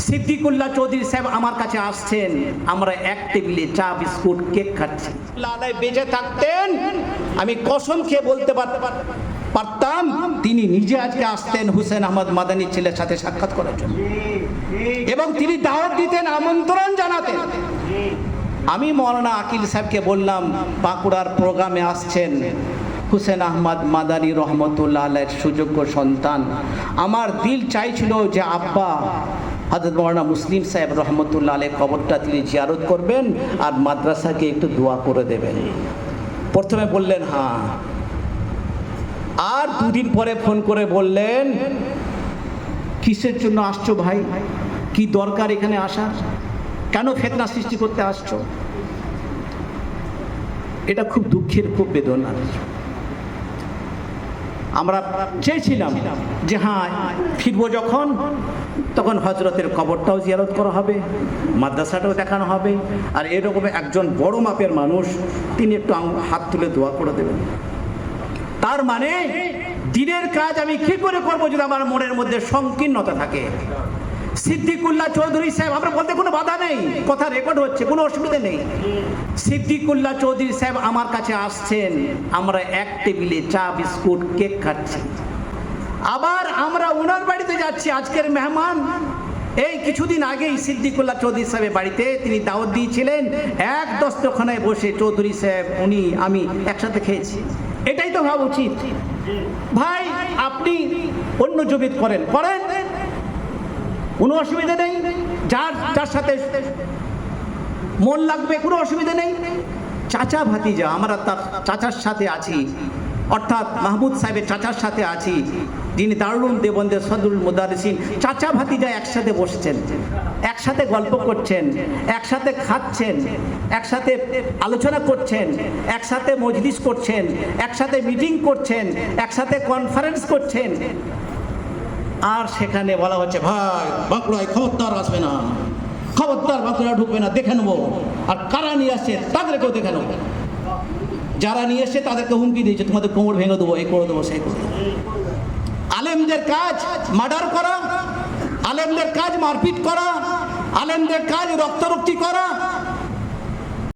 সিদ্দিকুল্লাহ চৌধুরী সাহেব আমার কাছে আসছেন, আমরা এক টেবিলে চা, বিস্কুট, কেক খাচ্ছি। বেঁচে থাকতেন, আমি কসম খেয়ে বলতে পার- পারতাম, তিনি নিজে আজকে আসতেন হুসেন আহমদ মাদানির ছেলের সাথে সাক্ষাৎ করার জন্য। এবং তিনি দাওয়াত দিতেন, আমন্ত্রণ জানাতেন। আমি মৌলানা আকিল সাহেবকে বললাম, বাঁকুড়ার প্রোগ্রামে আসছেন হুসেন আহমদ মাদানী রহমতুল্লাহ আলের সুযোগ্য সন্তান। আমার দিল চাইছিল যে, আব্বা হজরত মৌলানা মুসলিম সাহেব রহমতুল্লাহ আলের কবরটা তিনি জিয়ারত করবেন আর মাদ্রাসাকে একটু দোয়া করে দেবেন। প্রথমে বললেন হ্যাঁ। আর দুদিন পরে ফোন করে বললেন, কিসের জন্য আসছো ভাই? কি দরকার এখানে আসার? কেন ফেতনা সৃষ্টি করতে আসছো? এটা খুব দুঃখের, খুব বেদনার। আমরা চেয়েছিলাম যে হ্যাঁ ফিরবো যখন, তখন হজরতের কবরটাও জিয়ারত করা হবে, মাদ্রাসাটাও দেখানো হবে, আর এরকম একজন বড় মাপের মানুষ, তিনি একটু হাত তুলে দোয়া করে দেবেন। তার মানে দিনের কাজ আমি কি করে করব যদি আমার মনের মধ্যে সংকীর্ণতা থাকে? সিদ্দিকুল্লাহ চৌধুরী সাহেব আমরা বলতে কোনো বাধা নেই? কথা রেকর্ড হচ্ছে, কোনো অসুবিধা নেই। সিদ্দিকুল্লাহ চৌধুরী সাহেব আমার কাছে আসছেন, আমরা এক টেবিলে চা, বিস্কুট, কেক খাচ্ছি। আবার আমরা ওনার বাড়িতে যাচ্ছি, আজকের মেহমান। এই কিছুদিন আগেই সিদ্দিকুল্লাহ চৌধুরী সাহেবের বাড়িতে তিনি দাওয়াত দিয়েছিলেন। এক দস্তখানায় বসে চৌধুরী সাহেব, উনি, আমি একসাথে খেয়েছি। এটাই তো ভাবা উচিত। ভাই, আপনি অন্য জমিত করেন। করেন? কোনো অসুবিধা নেই। যার যার সাথে মন লাগবে কোনো অসুবিধা নেই। চাচা ভাতিজা, আমরা তার চাচার সাথে আছি। অর্থাৎ মাহমুদ সাহেবের চাচার সাথে আছি, যিনি দারুল দেবন্দের সদরুল মুদারিসিন চাচা ভাতিজা একসাথে বসছেন, একসাথে গল্প করছেন, একসাথে খাচ্ছেন, একসাথে আলোচনা করছেন, একসাথে মজলিস করছেন, একসাথে মিটিং করছেন, একসাথে কনফারেন্স করছেন। আর সেখানে বলা হচ্ছে, ভাই, বাঁকুড়ায় খবরদার আসবে না। খবরদার বাঁকুড়া ঢুকবে না, দেখে নেব। আর কারা নিয়ে আসছে, তাদেরকেও দেখে নেব। যারা নিয়ে এসছে, তাদেরকে হুমকি দিয়েছে, তোমাদের কোমর ভেঙে দেবো, এই করে দেবো, সেই করে দেবো। আলেমদের কাজ, মার্ডার করা। আলেমদের কাজ, মারপিট করা। আলেমদের কাজ, রক্তারক্তি করা।